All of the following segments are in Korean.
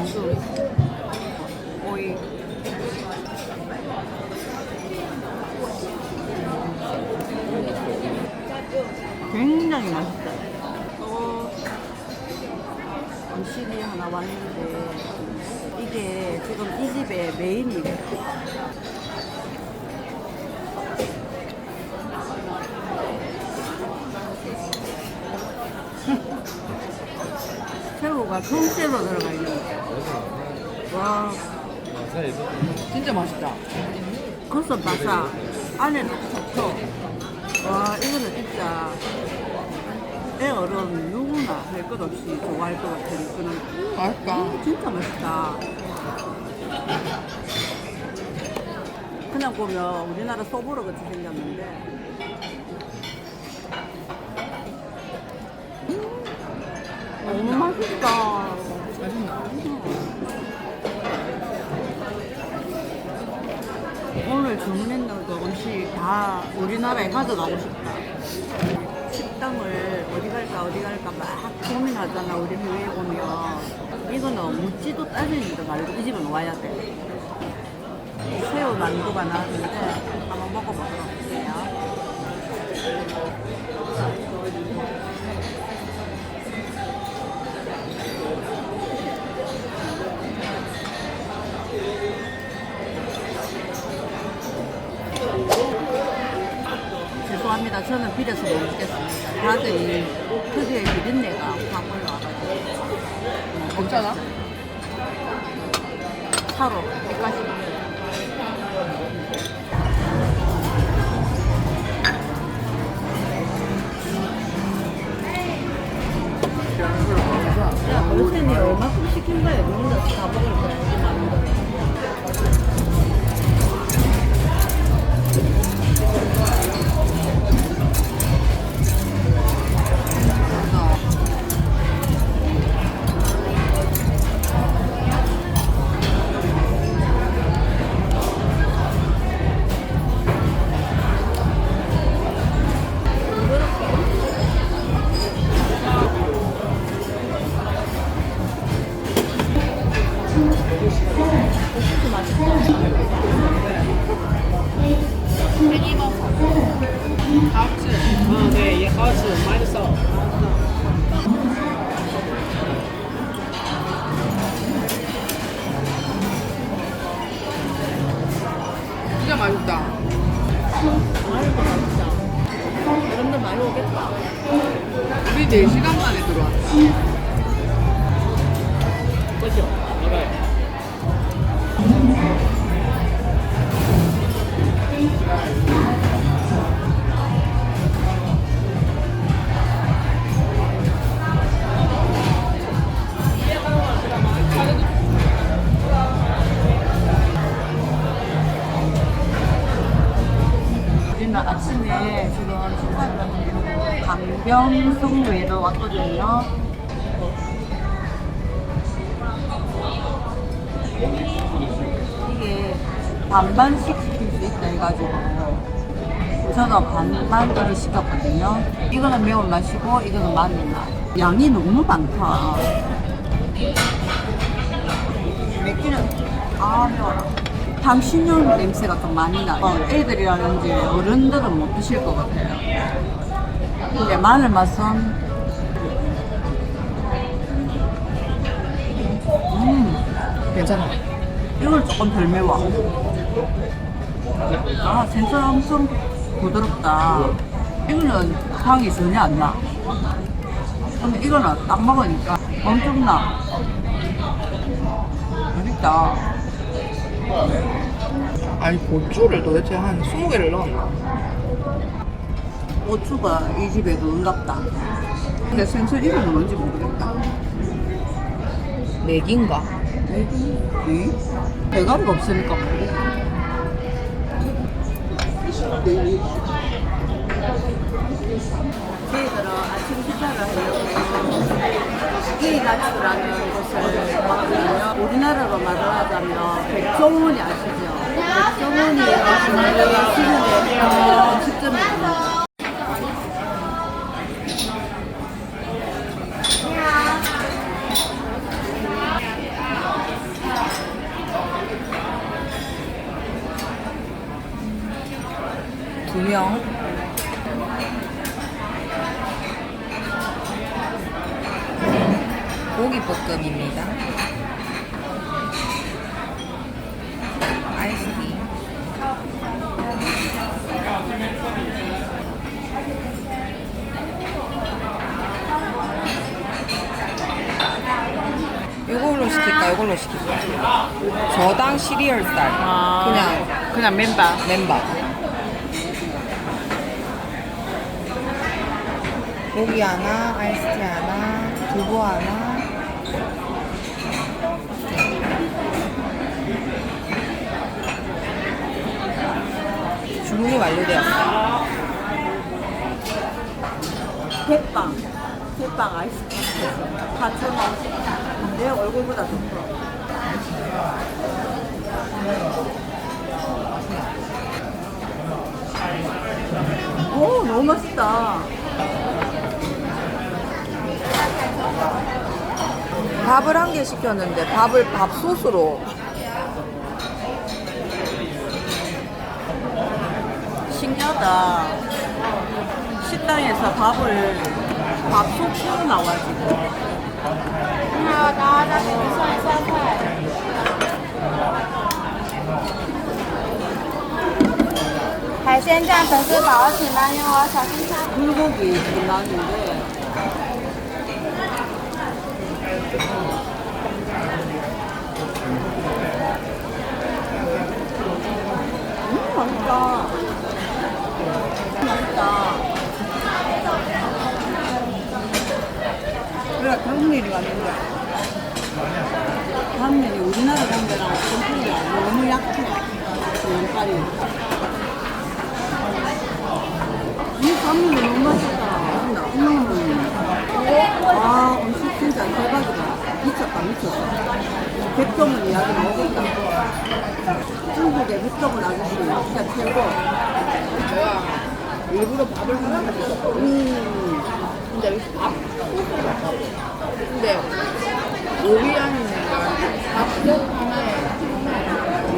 만두, 오이, 굉장히 맛있다. 또 음식이 하나 왔는데 이게 지금 이 집의 메인이래요. 새우가 통째로 들어가 있는 거. 와, 진짜 맛있다. 겉은 바삭, 안에는 촉촉. 와, 이거는 진짜 애 어른 누구나 할 것 없이 좋아할 것 같은 그런 맛있다. 진짜 맛있다. 그냥 보면 우리나라 소보로 같이 생겼는데 음, 너무 맛있다. 오늘 주문했는 그 음식 다 우리나라에 가져가고 싶다. 식당을 어디 갈까 어디 갈까 막 고민하잖아 우리 해외에 오면 이거는 묻지도 따지지도 말고 이 집은 와야 돼. 새우 만두가 나왔는데 한번 먹어보도록 할게요. 합니다. 저는 비려서 못 먹겠습니다. 다들 이 특유의 비린내가 확 올라와가지고 괜찮아? 차로 여기까지. 진짜 맛있다. 거 맛있다. 여러분들 많이 오겠다. 우리 4시간 만에 들어왔다. 그죠? 반반씩 시킬 수 있다 해가지고 저는 반반을 시켰거든요. 이거는 매운맛이고 이거는 마늘맛. 양이 너무 많다. 맵기는 아 매워라. 향신료 냄새가 좀 많이 나. 어, 애들이라든지 어른들은 못 드실 것 같아요. 근데 마늘 맛은 음 괜찮아. 이건 조금 덜 매워. 아, 생선 엄청 부드럽다. 이거는 향이 전혀 안 나. 근데 이거는 딱 먹으니까 엄청 나. 맛있다. 아니, 고추를 도대체 한 20개를 넣었나? 고추가 이 집에 그런갑다. 근데 생수 이름은 뭔지 모르겠다. 맥인가? 네? 대가리가 없으니까 모르겠다. 저희들은 아침 식사를 하려고 스테이다츠라는 곳을 왔거든요. 우리나라로 말을 하자면 백종원이 아시죠? 백종원이 시즌의 음식점입니다. 두 명. 고기 볶음입니다. 아이스티. 이걸로 시킬까? 이걸로 시킬까? 저당 시리얼 쌀. 그냥 그냥 맨밥. 맨밥. 고기 하나, 아이스티 하나, 두부 하나. 주문이 완료되었어요. 대빵. 대빵 아이스크림. 4,000원. 내 얼굴보다 좋더라. 오, 너무 맛있다. 밥을 한 개 시켰는데 밥을 밥솥으로 신기하다. 식당에서 밥을 밥솥으로 나와지고. 好的，那给你上一下菜。海鲜酱粉丝煲，请慢用哦，小心擦。 불고기 지금 나왔는데 당면이 왔는데 당면이 우리나라 좀 틀려 너무 약해 면발이 이 감면이 너무 맛있다. 음. 아, 음식 진짜 대박이다. 미쳤다, 미쳤다. 백종원 이야기 나오겠다. 중국의 백종원 아저씨 진짜 최고. 일부러 밥을 하나 가지고. 음. 근데 여기 밥 근데 요리하는 밥솥 하나에 음?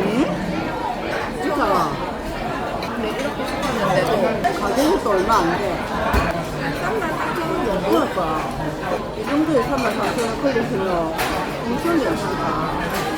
진짜. 근데 이렇게 시켰는데도 가격이 또 얼마 안 돼. 3만 3천 원 정도? 그러니까. 이 정도에 3만 3천 원 걸리시면 엄청 괜찮다.